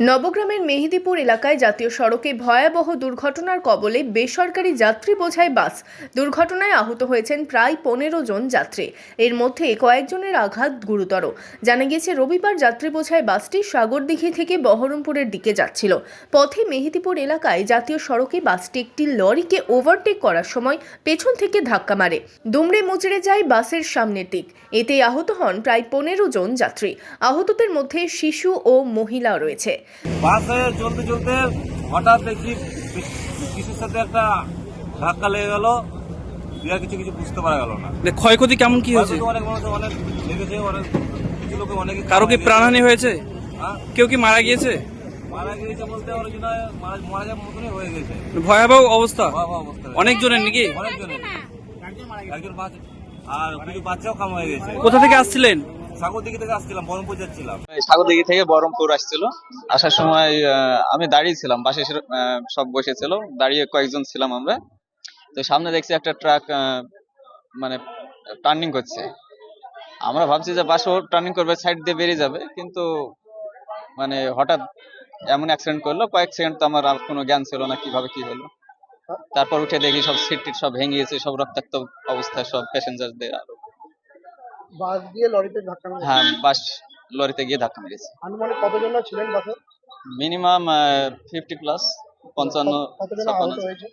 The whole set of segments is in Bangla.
নবগ্রামের মেহেদিপুর এলাকায় জাতীয় সড়কে ভয়াবহ দুর্ঘটনার কবলে বেসরকারি যাত্রী বোঝাই বাস। দুর্ঘটনায় আহত হয়েছেন প্রায় পনেরো জন যাত্রী। এর মধ্যে কয়েকজনের আঘাত গুরুতর। জানা গিয়েছে, রবিবার যাত্রী বোঝাই বাসটি সাগরদিঘি থেকে বহরমপুরের দিকে যাচ্ছিল। পথে মেহেদিপুর এলাকায় জাতীয় সড়কে বাসটি একটি লরিকে ওভারটেক করার সময় পেছন থেকে ধাক্কা মারে। দুমড়ে মুচড়ে যায় বাসের সামনের দিক। এতে আহত হন প্রায় পনেরো জন যাত্রী। আহতদের মধ্যে শিশু ও মহিলা রয়েছে। বাসে চলতে চলতে হঠাৎ দেখি কিছুর সাথে একটা ধাক্কা লেগে গেল। আর কিছু কিছু বুঝতে পারা গেল না। মানে ক্ষয়ক্ষতি কেমন কি হয়েছে? অনেক মানুষ অনেক লেগেছে অনেক কিছু লোকে অনেক কারও কি প্রাণহানি হয়েছে? হ্যাঁ? কেউ কি মারা গিয়েছে? মারা গিয়েছে বলতে মারা মারা যাওয়ার মতনই হয়ে গেছে। ভয়াবহ অবস্থা? ভয়াবহ অবস্থা। অনেক জনের নাকি? অনেকজনের একজন আর কিছু বাচ্চাও কাম হয়ে গেছে। কোথা থেকে আসছিলেন? আসছিলাম সাগরদিঘি থেকে বহরমপুর আসছিল। আসার সময় আমি দাঁড়িয়ে ছিলাম বাসে সব বসেছিল, দাঁড়িয়ে কয়েকজন ছিলাম আমরা। তো সামনে দেখছি একটা ট্রাক মানে টার্নিং করছে। আমরা ভাবছি যে বাসও টার্নিং করবে, সাইড দিয়ে বেরিয়ে যাবে, কিন্তু মানে হঠাৎ এমন অ্যাক্সিডেন্ট করল। কয়েক সেকেন্ড তো আমার আর কোনো জ্ঞান ছিল না কীভাবে কি হলো। তারপর উঠে দেখি সব সিট টিট সব ভেঙে গেছে, সব রক্তাক্ত অবস্থায় সব প্যাসেঞ্জারদের আরও। বাস দিয়ে লরিতে ধাক্কা মেরে হ্যাঁ বাস লরিতে গিয়ে ধাক্কা মেরেছে। আনুমানিক কতজন ছিলেন বাসে? মিনিমাম ফিফটি প্লাস পঞ্চান্ন আহত হয়েছে?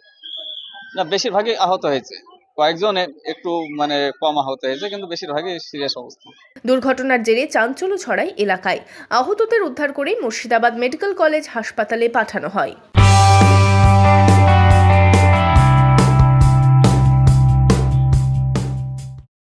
না বেশিরভাগই আহত হয়েছে। কয়েকজন একটু মানে কম আহত হয়েছে কিন্তু বেশিরভাগই সিরিয়াস অবস্থা। দুর্ঘটনার জেরে চাঞ্চল্য ছড়ায় এলাকায়। আহতদের উদ্ধার করে মুর্শিদাবাদ মেডিকেল কলেজ হাসপাতালে পাঠানো হয়।